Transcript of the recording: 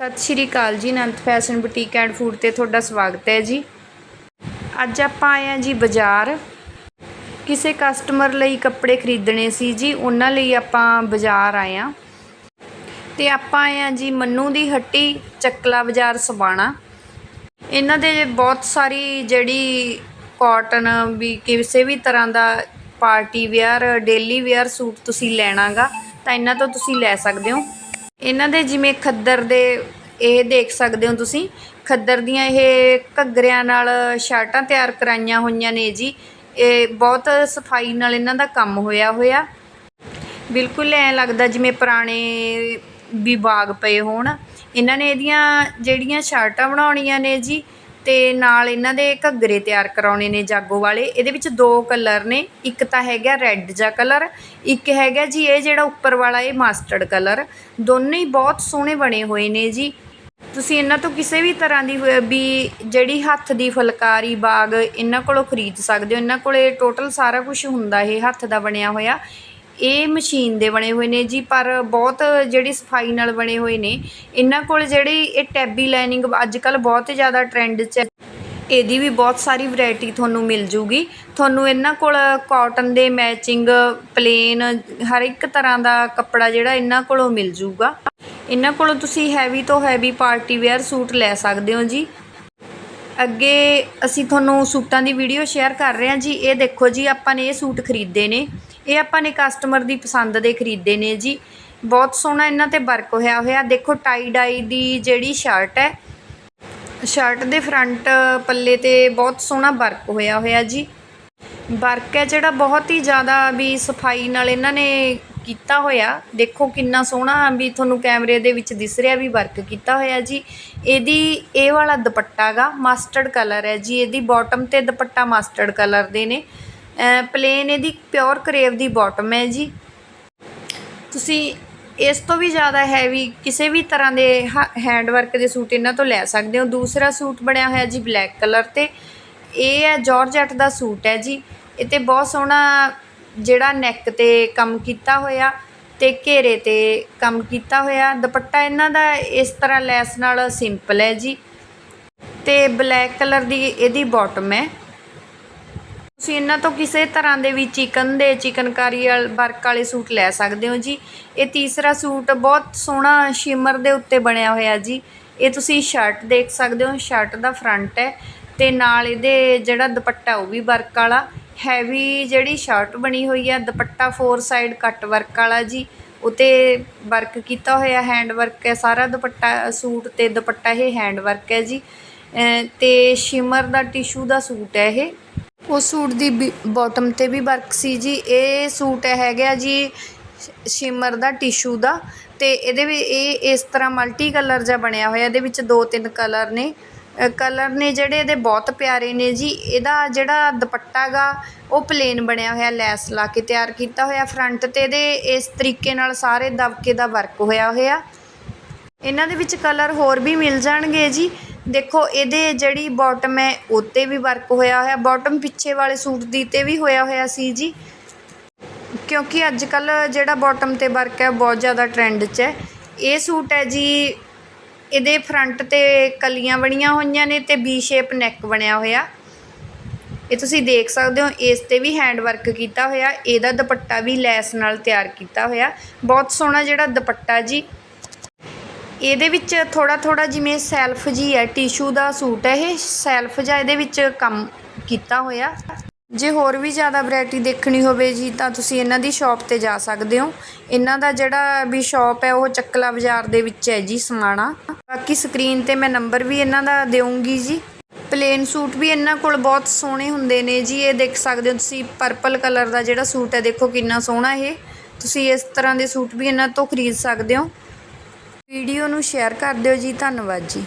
ਸਤਿ ਸ਼੍ਰੀ ਅਕਾਲ ਜੀ, Anant fashion boutique and food ਤੇ ਤੁਹਾਡਾ ਸਵਾਗਤ ਹੈ ਜੀ। ਅੱਜ ਆਪਾਂ ਆਏ ਹਾਂ ਜੀ ਬਾਜ਼ਾਰ। ਕਿਸੇ ਕਸਟਮਰ ਲਈ ਕੱਪੜੇ ਖਰੀਦਣੇ ਸੀ ਜੀ, ਉਹਨਾਂ ਲਈ ਆਪਾਂ ਬਾਜ਼ਾਰ ਆਏ ਹਾਂ। ਤੇ ਆਪਾਂ ਆਏ ਹਾਂ ਜੀ ਮੰਨੂ ਦੀ ਹੱਟੀ, ਚੱਕਲਾ ਬਾਜ਼ਾਰ ਸਬਾਣਾ ਇਹਨਾਂ ਦੇ ਬਹੁਤ ਸਾਰੀ ਜਿਹੜੀ ਕਾਟਨ ਵੀ ਕਿਸੇ ਵੀ ਤਰ੍ਹਾਂ ਦਾ party wear, daily wear suit ਤੁਸੀਂ ਲੈਣਾਗਾ, ਤਾਂ ਇਹਨਾਂ ਤੋਂ ਤੁਸੀਂ ਲੈ ਸਕਦੇ ਹੋ। ਇਹਨਾਂ ਦੇ ਜਿਵੇਂ ਖੱਦਰ ਦੇ ਇਹ ਦੇਖ ਸਕਦੇ ਹੋ ਤੁਸੀਂ। ਖੱਦਰ ਦੀਆਂ ਇਹ ਘੱਗਰਿਆਂ ਨਾਲ ਸ਼ਰਟਾਂ ਤਿਆਰ ਕਰਾਈਆਂ ਹੋਈਆਂ ਨੇ ਜੀ। ਇਹ ਬਹੁਤ ਸਫ਼ਾਈ ਨਾਲ ਇਹਨਾਂ ਦਾ ਕੰਮ ਹੋਇਆ ਹੋਇਆ। ਬਿਲਕੁਲ ਐਂ ਲੱਗਦਾ ਜਿਵੇਂ ਪੁਰਾਣੇ ਵਿਭਾਗ ਪਏ ਹੋਣ। ਇਹਨਾਂ ਨੇ ਇਹਦੀਆਂ ਜਿਹੜੀਆਂ ਸ਼ਰਟਾਂ ਬਣਾਉਣੀਆਂ ਨੇ ਜੀ ਅਤੇ ਨਾਲ ਇਹਨਾਂ ਦੇ ਘੱਗਰੇ ਤਿਆਰ ਕਰਵਾਉਣੇ ਨੇ ਜਾਗੋ ਵਾਲੇ। ਇਹਦੇ ਵਿੱਚ ਦੋ ਕਲਰ ਨੇ। ਇੱਕ ਤਾਂ ਹੈਗਾ ਰੈੱਡ ਜਿਹਾ ਕਲਰ, ਇੱਕ ਹੈਗਾ ਜੀ ਇਹ ਜਿਹੜਾ ਉੱਪਰ ਵਾਲਾ, ਇਹ ਮਾਸਟਰਡ ਕਲਰ। ਦੋਨੇ ਹੀ ਬਹੁਤ ਸੋਹਣੇ ਬਣੇ ਹੋਏ ਨੇ ਜੀ। ਤੁਸੀਂ ਇਹਨਾਂ ਤੋਂ ਕਿਸੇ ਵੀ ਤਰ੍ਹਾਂ ਦੀ ਵੀ ਜਿਹੜੀ ਹੱਥ ਦੀ ਫੁਲਕਾਰੀ, ਬਾਗ, ਇਹਨਾਂ ਕੋਲੋਂ ਖਰੀਦ ਸਕਦੇ ਹੋ। ਇਹਨਾਂ ਕੋਲੇ ਟੋਟਲ ਸਾਰਾ ਕੁਝ ਹੁੰਦਾ ਇਹ ਹੱਥ ਦਾ ਬਣਿਆ ਹੋਇਆ। ਇਹ ਮਸ਼ੀਨ ਦੇ ਬਣੇ ਹੋਏ ਨੇ ਜੀ, ਪਰ ਬਹੁਤ ਜਿਹੜੀ ਸਫ਼ਾਈ ਨਾਲ ਬਣੇ ਹੋਏ ਨੇ। ਇਹਨਾਂ ਕੋਲ ਜਿਹੜੀ ਇਹ ਟੈਬੀ ਲਾਈਨਿੰਗ ਅੱਜ ਕੱਲ ਬਹੁਤ ਹੀ ਜ਼ਿਆਦਾ ਟ੍ਰੈਂਡ 'ਚ ਹੈ। ਇਹਦੀ ਵੀ ਬਹੁਤ ਸਾਰੀ ਵੈਰਾਈਟੀ ਤੁਹਾਨੂੰ ਮਿਲ ਜੂਗੀ। ਤੁਹਾਨੂੰ ਇਹਨਾਂ ਕੋਲ ਕਾਟਨ ਦੇ ਮੈਚਿੰਗ ਪਲੇਨ ਹਰ ਇੱਕ ਤਰ੍ਹਾਂ ਦਾ ਕੱਪੜਾ ਜਿਹੜਾ ਇਹਨਾਂ ਕੋਲੋਂ ਮਿਲ ਜੂਗਾ। ਇਹਨਾਂ ਕੋਲੋਂ ਤੁਸੀਂ ਹੈਵੀ ਤੋਂ ਹੈਵੀ ਪਾਰਟੀ ਵੇਅਰ ਸੂਟ ਲੈ ਸਕਦੇ ਹੋ ਜੀ। ਅੱਗੇ ਅਸੀਂ ਤੁਹਾਨੂੰ ਸੂਟਾਂ ਦੀ ਵੀਡੀਓ ਸ਼ੇਅਰ ਕਰ ਰਹੇ ਹਾਂ ਜੀ। ਇਹ ਦੇਖੋ ਜੀ, ਆਪਾਂ ਨੇ ਇਹ ਸੂਟ ਖਰੀਦੇ ਨੇ। ਇਹ ਆਪਾਂ ਨੇ ਕਸਟਮਰ ਦੀ ਪਸੰਦ ਦੇ ਖਰੀਦੇ ਨੇ ਜੀ। ਬਹੁਤ ਸੋਹਣਾ ਇਹਨਾਂ ਤੇ ਵਰਕ ਹੋਇਆ ਹੋਇਆ। ਦੇਖੋ ਟਾਈ ਡਾਈ ਦੀ ਜਿਹੜੀ ਸ਼ਰਟ ਹੈ ਸ਼ਰਟ ਦੇ ਫਰੰਟ ਪੱਲੇ ਤੇ ਬਹੁਤ ਸੋਹਣਾ ਵਰਕ ਹੋਇਆ ਹੋਇਆ ਜੀ। ਵਰਕ ਹੈ ਜਿਹੜਾ ਬਹੁਤ ਹੀ ਜ਼ਿਆਦਾ ਵੀ ਸਫ਼ਾਈ ਨਾਲ ਇਹਨਾਂ ਨੇ ਕੀਤਾ ਹੋਇਆ। ਦੇਖੋ ਕਿੰਨਾ ਸੋਹਣਾ ਵੀ ਤੁਹਾਨੂੰ ਕੈਮਰੇ ਦੇ ਵਿੱਚ ਦਿਸ ਰਿਹਾ ਵੀ ਵਰਕ ਕੀਤਾ ਹੋਇਆ ਜੀ। ਇਹਦੀ ਇਹ ਵਾਲਾ ਦੁਪੱਟਾ ਗਾ ਮਸਟਰਡ ਕਲਰ ਹੈ ਜੀ। ਇਹਦੀ ਬਾਟਮ ਤੇ ਦੁਪੱਟਾ ਮਸਟਰਡ ਕਲਰ ਦੇ ਨੇ। ਪਲੇਨ ਇਹਦੀ ਪਿਓਰ ਕਰੇਵ ਦੀ ਬਾਟਮ ਹੈ ਜੀ। ਤੁਸੀਂ ਇਸ ਤੋਂ ਵੀ ਜ਼ਿਆਦਾ ਹੈਵੀ ਕਿਸੇ ਵੀ ਤਰ੍ਹਾਂ ਦੇ ਹੈਂਡ ਵਰਕ ਦੇ ਸੂਟ ਇਹਨਾਂ ਤੋਂ ਲੈ ਸਕਦੇ ਹੋ। ਦੂਸਰਾ ਸੂਟ ਬਣਿਆ ਹੋਇਆ ਜੀ ਬਲੈਕ ਕਲਰ ਤੇ। ਇਹ ਹੈ ਜਾਰਜਟ ਦਾ ਸੂਟ ਹੈ ਜੀ। ਇਹ ਤੇ ਬਹੁਤ ਸੋਹਣਾ ਜਿਹੜਾ ਨੈਕ ਤੇ ਕੰਮ ਕੀਤਾ ਹੋਇਆ ਤੇ ਘੇਰੇ ਤੇ ਕੰਮ ਕੀਤਾ ਹੋਇਆ। ਦੁਪੱਟਾ ਇਹਨਾਂ ਦਾ ਇਸ ਤਰ੍ਹਾਂ ਲੈਸ ਨਾਲ ਸਿੰਪਲ ਹੈ ਜੀ। ਤੇ ਬਲੈਕ ਕਲਰ ਦੀ ਇਹਦੀ ਬਾਟਮ ਹੈ। ਤੁਸੀਂ ਇਹਨਾਂ ਤੋਂ ਕਿਸੇ ਤਰ੍ਹਾਂ ਦੇ ਵੀ ਚਿਕਨ ਦੇ ਚਿਕਨਕਾਰੀ ਵਾਲ ਵਰਕ ਵਾਲੇ ਸੂਟ ਲੈ ਸਕਦੇ ਹੋ ਜੀ। ਇਹ ਤੀਸਰਾ ਸੂਟ ਬਹੁਤ ਸੋਹਣਾ ਸ਼ਿਮਰ ਦੇ ਉੱਤੇ ਬਣਿਆ ਹੋਇਆ ਜੀ। ਇਹ ਤੁਸੀਂ ਸ਼ਰਟ ਦੇਖ ਸਕਦੇ ਹੋ, ਸ਼ਰਟ ਦਾ ਫਰੰਟ ਹੈ ਤੇ ਨਾਲ ਇਹਦੇ ਜਿਹੜਾ ਦੁਪੱਟਾ ਉਹ ਵੀ ਵਰਕ ਵਾਲਾ, ਹੈਵੀ ਜਿਹੜੀ ਸ਼ਰਟ ਬਣੀ ਹੋਈ ਹੈ, dupatta four side cut work ਵਾਲਾ ਜੀ। ਉਤੇ ਵਰਕ ਕੀਤਾ ਹੋਇਆ ਹੈਂਡ ਵਰਕ ਹੈ ਸਾਰਾ ਦੁਪੱਟਾ, ਸੂਟ ਤੇ ਦੁਪੱਟਾ ਇਹ ਹੈਂਡ ਵਰਕ ਹੈ ਜੀ। ਅਹ ਤੇ ਸ਼ਿਮਰ ਦਾ ਟਿਸ਼ੂ ਦਾ ਸੂਟ ਹੈ ਇਹ। ਉਹ ਸੂਟ ਦੀ ਬਾਟਮ ਤੇ ਵੀ ਵਰਕ ਸੀ ਜੀ। ਇਹ ਸੂਟ ਹੈਗਾ ਜੀ ਸ਼ਿਮਰ ਦਾ, ਟਿਸ਼ੂ ਦਾ ਅਤੇ ਇਹਦੇ ਵੀ ਇਹ ਇਸ ਤਰ੍ਹਾਂ ਮਲਟੀ ਕਲਰ ਜਿਹਾ ਬਣਿਆ ਹੋਇਆ। ਇਹਦੇ ਵਿੱਚ ਦੋ ਤਿੰਨ ਕਲਰ ਨੇ। ਕਲਰ ਨੇ ਜਿਹੜੇ ਇਹਦੇ ਬਹੁਤ ਪਿਆਰੇ ਨੇ ਜੀ। ਇਹਦਾ ਜਿਹੜਾ ਦੁਪੱਟਾ ਗਾ, ਉਹ ਪਲੇਨ ਬਣਿਆ ਹੋਇਆ, ਲੈਸ ਲਾ ਕੇ ਤਿਆਰ ਕੀਤਾ ਹੋਇਆ ਫਰੰਟ ਤੇ ਇਹਦੇ ਇਸ ਤਰੀਕੇ ਨਾਲ ਸਾਰੇ ਦਬਕੇ ਦਾ ਵਰਕ ਹੋਇਆ ਹੋਇਆ। ਇਹਨਾਂ ਦੇ ਵਿੱਚ ਕਲਰ ਹੋਰ ਵੀ ਮਿਲ ਜਾਣਗੇ ਜੀ। ਦੇਖੋ, ਇਹਦੇ ਜਿਹੜੀ ਬੋਟਮ ਹੈ ਉਹ 'ਤੇ ਵੀ ਵਰਕ ਹੋਇਆ ਹੋਇਆ। ਬੋਟਮ ਪਿੱਛੇ ਵਾਲੇ ਸੂਟ ਦੀ ਤੇ ਵੀ ਹੋਇਆ ਹੋਇਆ ਸੀ ਜੀ। ਕਿਉਂਕਿ ਅੱਜ ਕੱਲ੍ਹ ਜਿਹੜਾ ਬੋਟਮ ਤੇ ਵਰਕ ਹੈ ਬਹੁਤ ਜ਼ਿਆਦਾ ਟਰੈਂਡ 'ਚ ਹੈ। ਇਹ ਸੂਟ ਹੈ ਜੀ, ਇਹਦੇ ਫਰੰਟ ਤੇ ਕਲੀਆਂ ਬਣੀਆਂ ਹੋਈਆਂ ਨੇ ਅਤੇ ਵੀ ਸ਼ੇਪ ਨੈਕ ਬਣਿਆ ਹੋਇਆ। ਇਹ ਤੁਸੀਂ ਦੇਖ ਸਕਦੇ ਹੋ, ਇਸ ਤੇ ਵੀ ਹੈਂਡ ਵਰਕ ਕੀਤਾ ਹੋਇਆ। ਇਹਦਾ ਦੁਪੱਟਾ ਵੀ ਲੈਸ ਨਾਲ ਤਿਆਰ ਕੀਤਾ ਹੋਇਆ। ਬਹੁਤ ਸੋਹਣਾ ਜਿਹੜਾ ਦੁਪੱਟਾ ਜੀ। ਇਹਦੇ ਵਿੱਚ ਥੋੜਾ ਥੋੜਾ ਜਿਵੇਂ ਸੈਲਫ ਜੀ ਹੈ, ਟਿਸ਼ੂ ਦਾ ਸੂਟ ਹੈ ਇਹ, ਸੈਲਫ ਜਾਂ ਇਹਦੇ ਵਿੱਚ ਕੰਮ ਕੀਤਾ ਹੋਇਆ। ਜੇ ਹੋਰ ਵੀ ਜ਼ਿਆਦਾ ਵੈਰਾਈਟੀ ਦੇਖਣੀ ਹੋਵੇ ਜੀ, ਤਾਂ ਤੁਸੀਂ ਇਹਨਾਂ ਦੀ ਸ਼ਾਪ ਤੇ ਜਾ ਸਕਦੇ ਹੋ। ਇਹਨਾਂ ਦਾ ਜਿਹੜਾ ਵੀ ਸ਼ਾਪ ਹੈ, ਉਹ ਚੱਕਲਾ ਬਾਜ਼ਾਰ ਦੇ ਵਿੱਚ ਹੈ ਜੀ, ਸਮਾਣਾ। ਬਾਕੀ ਸਕਰੀਨ ਤੇ ਮੈਂ ਨੰਬਰ ਵੀ ਇਹਨਾਂ ਦਾ ਦੇਵਾਂਗੀ ਜੀ। ਪਲੇਨ ਸੂਟ ਵੀ ਇਹਨਾਂ ਕੋਲ ਬਹੁਤ ਸੋਹਣੇ ਹੁੰਦੇ ਨੇ ਜੀ, ਇਹ ਦੇਖ ਸਕਦੇ ਹੋ ਤੁਸੀਂ, ਪਰਪਲ ਕਲਰ ਦਾ ਜਿਹੜਾ ਸੂਟ ਹੈ, ਦੇਖੋ ਕਿੰਨਾ ਸੋਹਣਾ ਇਹ। ਤੁਸੀਂ ਇਸ ਤਰ੍ਹਾਂ ਦੇ ਸੂਟ ਵੀ ਇਹਨਾਂ ਤੋਂ ਖਰੀਦ ਸਕਦੇ ਹੋ। ਵੀਡੀਓ ਨੂੰ ਸ਼ੇਅਰ ਕਰ ਦਿਓ ਜੀ ਧੰਨਵਾਦ ਜੀ।